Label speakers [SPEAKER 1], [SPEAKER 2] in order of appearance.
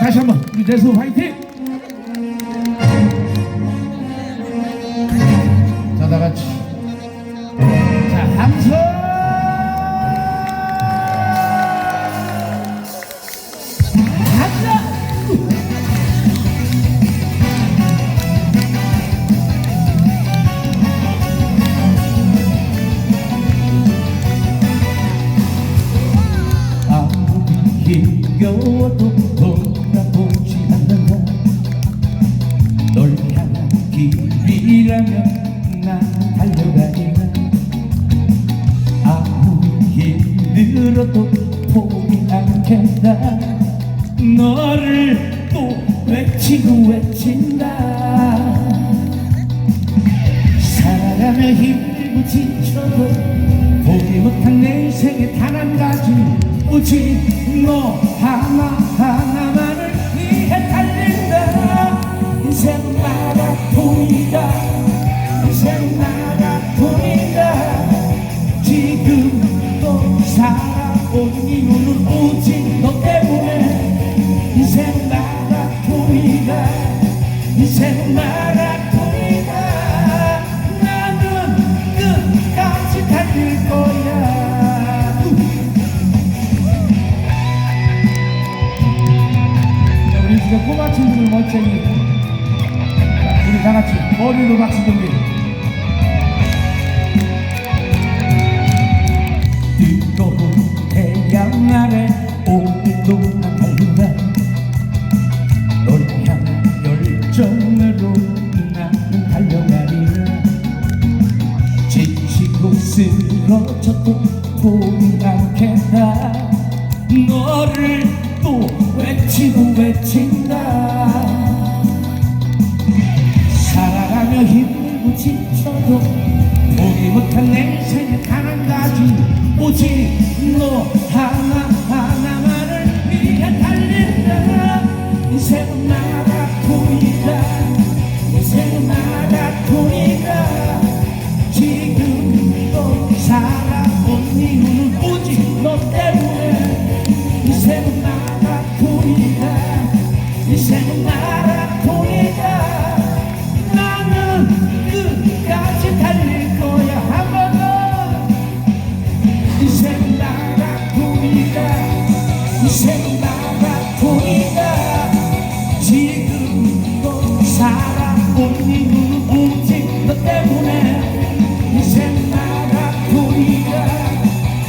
[SPEAKER 1] 다시 한번 우리 대수 화이팅! 자, 다 같이. 자, 함성! 아무리 힘겨워도 아무리 힘들어도 포기 않겠다 너를 또 외치고 외친다. 살아가며 힘들고 지쳐도 보기 못한 내 인생에 단한 가지 오직 너 하나 하나만을 위해 달린다. 인생은 마라톤이다 살아온 이유는 오직 너 때문에 인생은 마라톤이다. 인생은 마라톤이다. 나는 끝까지 달릴 거야. 자, 우리 지금 꼬마 친구들 멋쟁이. 자, 우리 다 같이 머리로 박수 준비 지치고 쓰러져도 포기 않겠다 너를 또 외치고 외친다. 살아가며 힘들고 지쳐도 포기 못한 내단한 가지 오직 살아온 이유는 오직 너 때문에 인생은 마라톤이다 인생은 마라톤이다 나는 끝까지 달릴 거야 한 번더 인생은 마라톤이다 인생은 마라톤이다 지금도 살아온 이유는 오직 너 때문에